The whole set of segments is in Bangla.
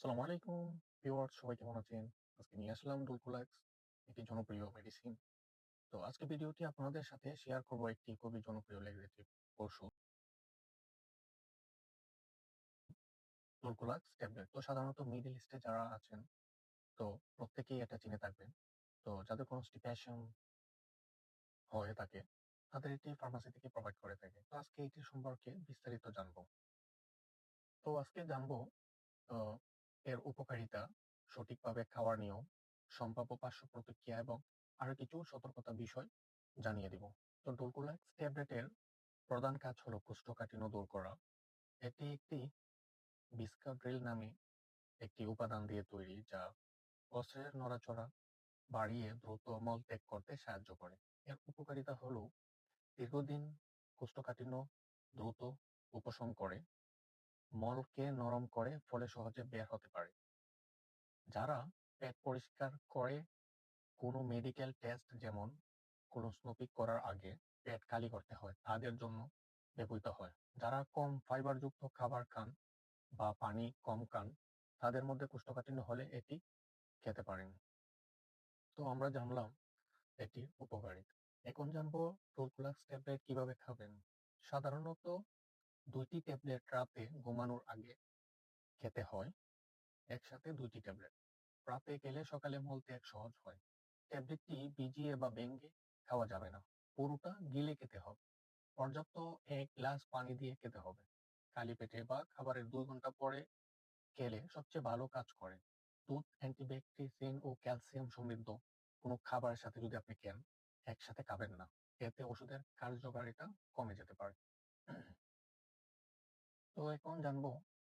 আসসালামু আলাইকুম ভিউয়ার্স, সবাই কেমন আছেন? আজকে নিয়ে আসলাম ডুলকুলাক্স একটি জনপ্রিয় মেডিসিন তো আজকে ভিডিওটি আপনাদের সাথে শেয়ার করব একটি খুবই জনপ্রিয় লেগেটিভ ওষুধ ডুলকুলাক্স ট্যাবলেট তো সাধারণত মিডল ইস্টে যারা আছেন, তো প্রত্যেকেই এটা চিনে থাকবেন। তো যাদের কনস্টিপেশন হয়ে থাকে তাদের এটি ফার্মাসি থেকে প্রোভাইড করে থাকে। তো আজকে এটি সম্পর্কে বিস্তারিত জানব। তো আজকে জানব এর উপকারিতা, সঠিকভাবে খাওয়ার নিয়ম, সম্ভাব্য পার্শ্ব প্রতিক্রিয়া এবং আরও কিছু সতর্কতা বিষয় জানিয়ে দিব। তো ডোলকুলাক্স ট্যাবলেটের প্রধান কাজ হলো কোষ্ঠকাঠিন্য দূর করা। এটি একটি বিস্কাড্রিল নামে একটি উপাদান দিয়ে তৈরি যা অস্ত্রের নড়াচড়া বাড়িয়ে দ্রুত মল ত্যাগ করতে সাহায্য করে। এর উপকারিতা হলো দীর্ঘদিন কোষ্ঠকাঠিন্য দ্রুত উপশম করে মলকে নরম করে ফলে সহজে বের হতে পারে। যারা পেট পরিষ্কার করে কোনো মেডিকেল টেস্ট যেমন কোলোনোস্কোপি করার আগে পেট খালি করতে হয়, তাদের জন্য ব্যবহৃত হয়। যারা কম ফাইবারযুক্ত খাবার খান বা পানি কম খান, তাদের মধ্যে কোষ্ঠকাঠিন্য হলে এটি খেতে পারেন। তো আমরা জানলাম এটি উপকারী। এখন জানব টোলকুলাক্স ট্যাবলেট কীভাবে খাবেন। সাধারণত দুইটি ট্যাবলেট রাতে ঘুমানোর আগে খেতে হয়, একসাথে দুইটি ট্যাবলেট। রাতে খেলে সকালে মলত্যাগ সহজ হয়, ট্যাবলেটটি ভিজিয়ে বা ভেঙে খাওয়া যাবে না, পুরোটা গিলে খেতে হবে। পর্যাপ্ত এক গ্লাস পানি দিয়ে খেতে হবে। খালি পেটে বা খাবারের দুই ঘণ্টা পরে খেলে সবচেয়ে ভালো কাজ করে। দুধ, অ্যান্টিব্যাকটেরিয়ান ও ক্যালসিয়াম সমৃদ্ধ। কোনো খাবারের সাথে যদি আপনি খেন, একসাথে খাবেন না। এতে ওষুধের কার্যকারিতা কমে যেতে পারে। তো এখন জানব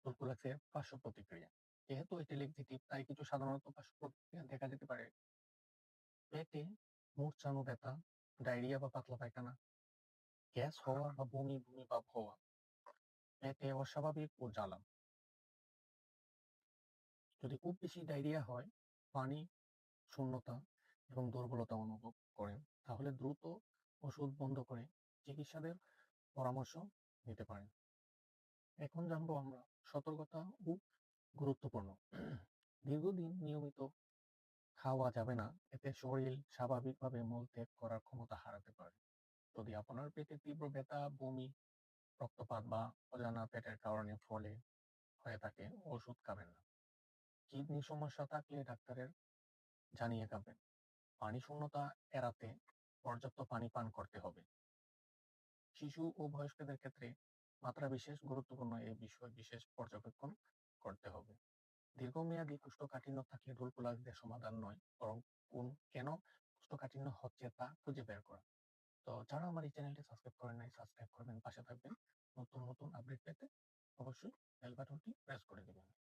তুলকুলাক্সের পার্শ্ব প্রতিক্রিয়া। যেহেতু এটি লেগজিটিভ তাই কিছু সাধারণত পার্শ্ব প্রতিক্রিয়া দেখা যেতে পারে। পেটে মূর্ছানো ব্যথা ডায়রিয়া বা পাতলা পায়খানা, গ্যাস হওয়া বা বমি বমি ভাব হওয়া পেটে অস্বাভাবিক ও জ্বালা। যদি খুব বেশি ডায়রিয়া হয়, পানি, শূন্যতা এবং দুর্বলতা অনুভব করেন, তাহলে দ্রুত ওষুধ বন্ধ করে চিকিৎসাদের পরামর্শ নিতে পারেন। এখন জানব আমরা সতর্কতা ও গুরুত্বপূর্ণ। দীর্ঘদিন নিয়মিত খাওয়া যাবে না, এতে শরীর স্বাভাবিকভাবে মল ত্যাগ করার ক্ষমতা হারাতে পারে। যদি আপনার পেটে তীব্র ব্যথা, বমি, রক্তপাত বা অজানা পেটের কারণে ফলে হয়ে থাকে, ওষুধ খাবেন না। কিডনি সমস্যা থাকলে ডাক্তারের জানিয়ে খাবেন। পানি শূন্যতা এড়াতে পর্যাপ্ত পানি পান করতে হবে। শিশু ও বয়স্কদের ক্ষেত্রে মাত্রা বিশেষ, গুরুত্বপূর্ণ এই বিষয়ে বিশেষ পর্যবেক্ষণ করতে হবে। দীর্ঘমেয়াদী কোষ্ঠকাঠিন্য থাকলে ঢোলকুলাকদের সমাধান নয়, বরং কোন, কেন কোষ্ঠকাঠিন্য হচ্ছে তা খুঁজে বের করা। তো যারা আমার এই চ্যানেলটি সাবস্ক্রাইব করেন নাই, সাবস্ক্রাইব করবেন, পাশে থাকবেন। নতুন নতুন আপডেট পেতে অবশ্যই বেল বাটনটি প্রেস করে দেবেন।